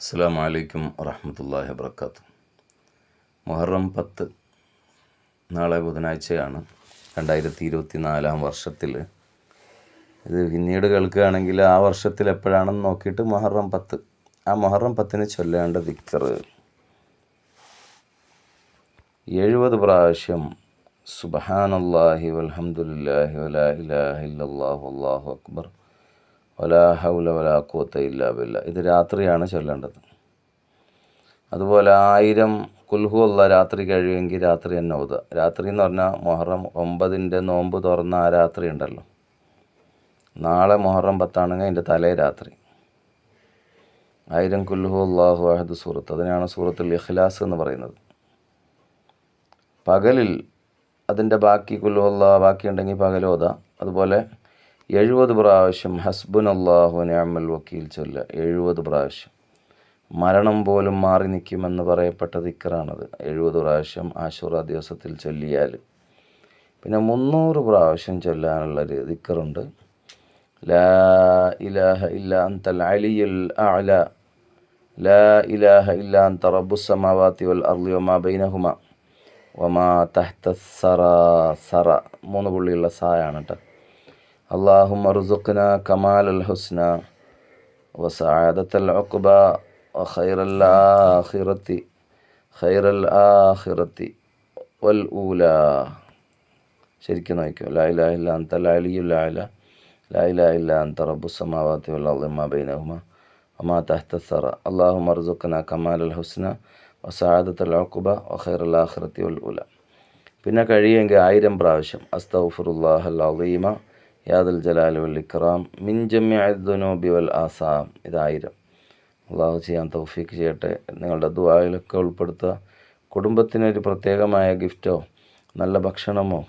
അസ്സാം വലൈക്കും വറഹമത്തല്ലാഹി വർക്കാത്തു മുഹറം പത്ത് നാളെ ബുധനാഴ്ചയാണ് രണ്ടായിരത്തി ഇരുപത്തി നാലാം വർഷത്തിൽ. ഇത് പിന്നീട് കേൾക്കുകയാണെങ്കിൽ ആ വർഷത്തിൽ എപ്പോഴാണെന്ന് നോക്കിയിട്ട് മുഹറം പത്ത്. ആ മുഹറം പത്തിന് ചൊല്ലേണ്ട ദിക്കറ് എഴുപത് പ്രാവശ്യം സുബഹാനല്ലാഹി വൽഹംദുലില്ലാഹി വലാ ഇലാഹ ഇല്ലല്ലാഹു അല്ലാഹു അക്ബർ. വലാ ഹൗല വലാ ഖുവത്ത ഇല്ലാ ഇത് രാത്രിയാണ് ചൊല്ലേണ്ടത്. അതുപോലെ ആയിരം കുൽഹു രാത്രി കഴിയുമെങ്കിൽ രാത്രി തന്നെ ഓതുക രാത്രി എന്ന് പറഞ്ഞാൽ മൊഹറം ഒമ്പതിന്റെ നോമ്പ് തുറന്ന ആ രാത്രി ഉണ്ടല്ലോ. നാളെ മൊഹറം പത്താണെങ്കിൽ അതിന്റെ തലേ രാത്രി. ആയിരം കുൽഹു അള്ളാഹു അഹദ് സൂറത്ത്. അതിനാണ് സൂറത്തുൽ ഇഖ്ലാസ് എന്ന് പറയുന്നത്. പകലിൽ അതിന്റെ ബാക്കി കുല്ലുഹല്ല ബാക്കിയുണ്ടെങ്കിൽ പകൽ ഓതാം അതുപോലെ എഴുപത് പ്രാവശ്യം ഹസ്ബുൻ അള്ളാഹു നിഅമൽ വക്കീൽ ചൊല്ല. എഴുപത് പ്രാവശ്യം. മരണം പോലും മാറി നിൽക്കുമെന്ന് പറയപ്പെട്ട ദിക്കറാണത്. എഴുപത് പ്രാവശ്യം ആശുറ ദിവസത്തിൽ ചൊല്ലിയാൽ. പിന്നെ മുന്നൂറ് പ്രാവശ്യം ചൊല്ലാനുള്ളൊരു ദിക്കറുണ്ട്. ലാ ഇലാഹ ഇല്ല അന്തൽ അലിയുൽ അല ലാ ഇലാഹ ഇല്ല അന്ത റബ്ബുസ്സമാവാത്തി വൽ അർളി വമാ ബൈനഹുമ. വമാ തഹ്ത സറ. സറ. മൂന്ന് പുള്ളിയുള്ള സായാണ് കേട്ടോ اللهم ارزقنا كمال الحسنى وسعادة العقبى وخير الآخرة خير الآخرة والأولى ശരിക്കും നോക്കിയോ ലാ ഇലാഹ ഇല്ല അന്ത ലാ അലിയുൽ അഅല ലാ ഇലാഹ ഇല്ല അന്ത റബ്ബുസ് സമാവാതി വൽ അർളി മാ ബൈനഹുമ വമാ തഹ്ത സറ അല്ലാഹുമ്മ അർസുഖ്ന കമാലൽ ഹുസ്ന വസഅദത്തുൽ ഉഖബ വഖൈറുൽ ആഖിറതി വൽ ഉല പിന്നെ കഴിയുമെങ്കിൽ ആയിരം പ്രാവശ്യം അസ്തഗ്ഫിറുല്ലാഹൽ അളീമ യാദുൽ ജലാൽ വൽ ഇക്റാം മിൻ വൽ ആസാം. ഇതായിരം. അള്ളാഹു ചെയ്യാൻ തൗഫീക്ക് ചെയ്യട്ടെ. നിങ്ങളുടെ ദുബായിലൊക്കെ ഉൾപ്പെടുത്തുക. കുടുംബത്തിനൊരു പ്രത്യേകമായ ഗിഫ്റ്റോ നല്ല ഭക്ഷണമോ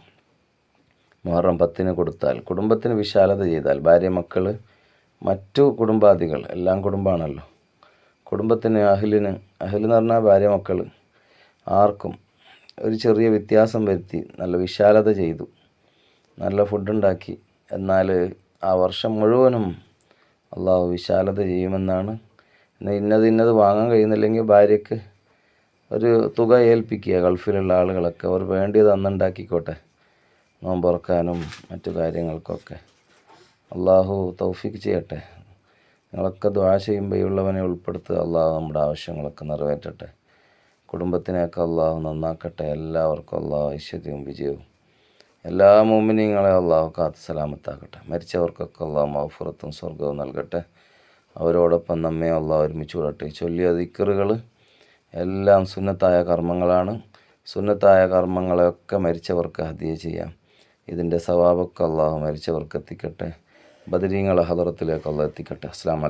മുഹറം പത്തിന് കൊടുത്താൽ കുടുംബത്തിന് വിശാലത ചെയ്താൽ ഭാര്യ മക്കൾ മറ്റു കുടുംബാദികൾ എല്ലാം കുടുംബമാണല്ലോ കുടുംബത്തിന് അഹിലിന് അഹിൽ എന്ന് പറഞ്ഞാൽ ഭാര്യ മക്കൾ ആർക്കും ഒരു ചെറിയ വ്യത്യാസം വരുത്തി നല്ല വിശാലത ചെയ്തു. നല്ല ഫുഡുണ്ടാക്കി എന്നാൽ ആ വർഷം മുഴുവനും അള്ളാഹു വിശാലത ചെയ്യുമെന്നാണ്. ഇന്നത് ഇന്നത് വാങ്ങാൻ കഴിയുന്നില്ലെങ്കിൽ ഭാര്യയ്ക്ക് ഒരു തുക ഏൽപ്പിക്കുക ഗൾഫിലുള്ള ആളുകളൊക്കെ. അവർ വേണ്ടിയത് അന്നുണ്ടാക്കിക്കോട്ടെ നോമ്പുറക്കാനും മറ്റു കാര്യങ്ങൾക്കൊക്കെ. അള്ളാഹു തൗഫിക്ക് ചെയ്യട്ടെ. നിങ്ങളൊക്കെ ദ്വാ ചെയ്യുമ്പോൾ ഉള്ളവനെ ഉൾപ്പെടുത്തുക. അള്ളാഹു നമ്മുടെ ആവശ്യങ്ങളൊക്കെ നിറവേറ്റട്ടെ. കുടുംബത്തിനെയൊക്കെ അള്ളാഹു നന്നാക്കട്ടെ. എല്ലാവർക്കും അള്ളാഹു ഐശ്വര്യവും വിജയവും. എല്ലാ മോമിനിങ്ങളെ അള്ളാഹു കാത്ത് സലാമത്താക്കട്ടെ. മരിച്ചവർക്കൊക്കെ അള്ളാഹു മഹഫുറത്തും സ്വർഗവും നൽകട്ടെ. അവരോടൊപ്പം നമ്മെ അള്ളാഹു ഒരുമിച്ച് വിടട്ടെ ചൊല്ലിയ ദിക്കറുകൾ എല്ലാം സുന്നത്തായ കർമ്മങ്ങളാണ്. സുന്നത്തായ കർമ്മങ്ങളെയൊക്കെ മരിച്ചവർക്ക് ഹദിയ ചെയ്യാം. ഇതിന്റെ സവാബൊക്കെ അള്ളാഹു മരിച്ചവർക്ക് എത്തിക്കട്ടെ. ബദരീങ്ങളെ ഹദറത്തിലേക്ക് അള്ളാഹ് എത്തിക്കട്ടെ. അസ്സാം